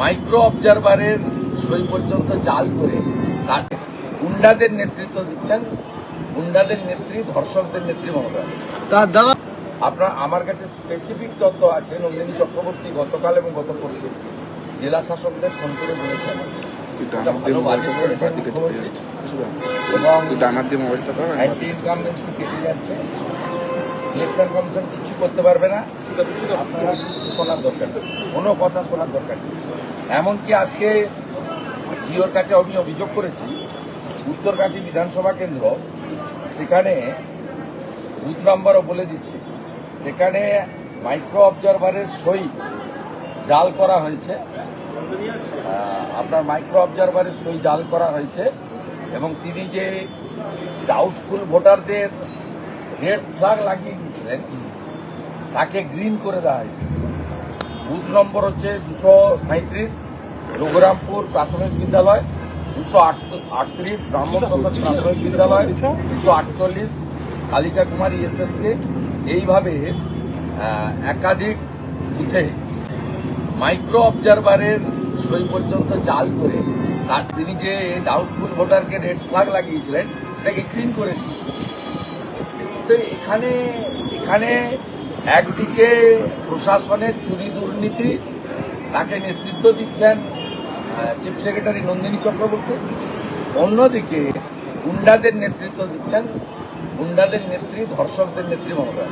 Micro অবজারভারের সই পর্যন্ত জাল করে তার গুন্ডাদের নেতৃত্ব দিচ্ছেন। গুন্ডাদের নেত্রী ধর্ষকদের নেত্রী মমতা তার দাদা আপনার আমার কাছে স্পেসিফিক তথ্য আছে নন্দিনী চক্রবর্তী গতকাল এবং গত পরশু জেলা শাসকদের ফোন করে বলেছেন? এবং অ্যান্টি কেটে যাচ্ছে। ইলেকশন কমিশন কিছু করতে পারবে না। আপনারা শোনার দরকার কোনো কথা শোনার দরকার নেই। এমনকি আজকে সিওর কাছে আমি অভিযোগ করেছি উত্তরকাঠি বিধানসভা কেন্দ্র সেখানে বুথ নাম্বারও বলে দিচ্ছি সেখানে মাইক্রো অবজারভারের সই জাল করা হয়েছে। আপনার মাইক্রো অবজারভারের সই জাল করা হয়েছে এবং তিনি যে ডাউটফুল ভোটারদের রেড ফ্ল্যাগ লাগিয়ে দিয়েছিলেন তাকে গ্রিন করে দেওয়া হয়েছে। বুথ নম্বর হচ্ছে দুশো সাঁত্রিশ রঘুরামপুর প্রাথমিক বিদ্যালয় দুশো আটত্রিশ ব্রাহ্মণ প্রাথমিক বিদ্যালয় দুশো আটচল্লিশ কালিকা কুমারী এসএসকে। এইভাবে একাধিক বুথে মাইক্রো অবজারভারের সই পর্যন্ত জাল করে তার তিনি যে ডাউটফুল ভোটারকে রেড ফ্ল্যাগ লাগিয়েছিলেন সেটাকে ক্লিন করে দিয়েছে তো এখানে এখানে একদিকে প্রশাসনের চুরি দুর্নীতি, তাকে নেতৃত্ব দিচ্ছেন চিফ সেক্রেটারি নন্দিনী চক্রবর্তী। অন্যদিকে গুন্ডাদের নেতৃত্ব দিচ্ছেন, গুন্ডাদের নেত্রী, ধর্ষকদের নেত্রী মমতা